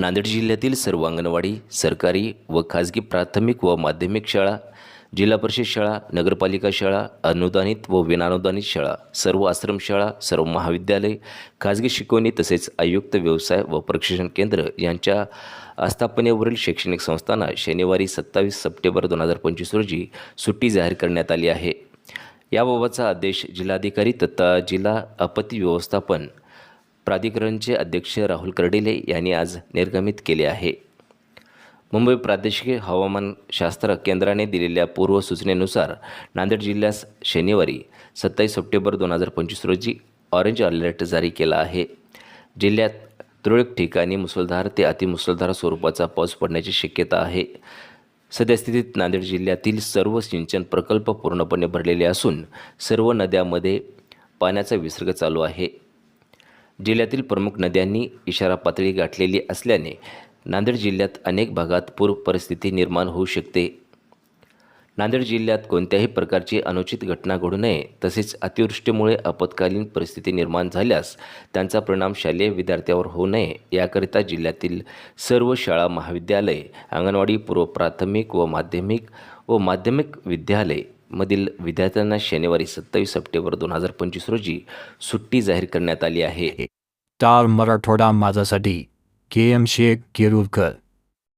नांदेड जिल्ह्यातील सर्व अंगणवाडी सरकारी व खाजगी प्राथमिक व माध्यमिक शाळा जिल्हा परिषद शाळा नगरपालिका शाळा अनुदानित व विनानुदानित शाळा सर्व आश्रमशाळा सर्व महाविद्यालय खाजगी शिकवणी तसेच आयुक्त व्यवसाय व प्रशिक्षण केंद्र यांच्या आस्थापनेवरील शैक्षणिक संस्थांना शनिवारी सत्तावीस सप्टेंबर दोन हजार पंचवीस रोजी सुट्टी जाहीर करण्यात आली आहे. याबाबतचा आदेश जिल्हाधिकारी तथा जिल्हा आपत्ती व्यवस्थापन प्राधिकरणचे अध्यक्ष राहुल कर्डिले यांनी आज निर्गमित केले आहे. मुंबई प्रादेशिक हवामानशास्त्र केंद्राने दिलेल्या पूर्वसूचनेनुसार नांदेड जिल्ह्यास शनिवारी सत्तावीस सप्टेंबर दोन हजार पंचवीस रोजी ऑरेंज अलर्ट जारी केला आहे. जिल्ह्यात तुरळक ठिकाणी मुसळधार ते अतिमुसळधार स्वरूपाचा पाऊस पडण्याची शक्यता आहे. सद्यस्थितीत नांदेड जिल्ह्यातील सर्व सिंचन प्रकल्प पूर्णपणे भरलेले असून सर्व नद्यांमध्ये पाण्याचा विसर्ग चालू आहे. जिल्ह्यातील प्रमुख नद्यांनी इशारा पातळी गाठलेली असल्याने नांदेड जिल्ह्यात अनेक भागात पूर परिस्थिती निर्माण होऊ शकते. नांदेड जिल्ह्यात कोणत्याही प्रकारची अनुचित घटना घडू नये तसेच अतिवृष्टीमुळे आपत्कालीन परिस्थिती निर्माण झाल्यास त्यांचा परिणाम शालेय विद्यार्थ्यावर होऊ नये याकरिता जिल्ह्यातील सर्व शाळा महाविद्यालय अंगणवाडी पूर्व प्राथमिक व माध्यमिक व माध्यमिक विद्यालय मधील विद्यार्थ्यांना शनिवारी सत्तावीस सप्टेंबर दोन हजार पंचवीस रोजी सुट्टी जाहीर करण्यात आली आहे. टाळ मराठवाडा माझ्यासाठी के एम शेख केरुरकर.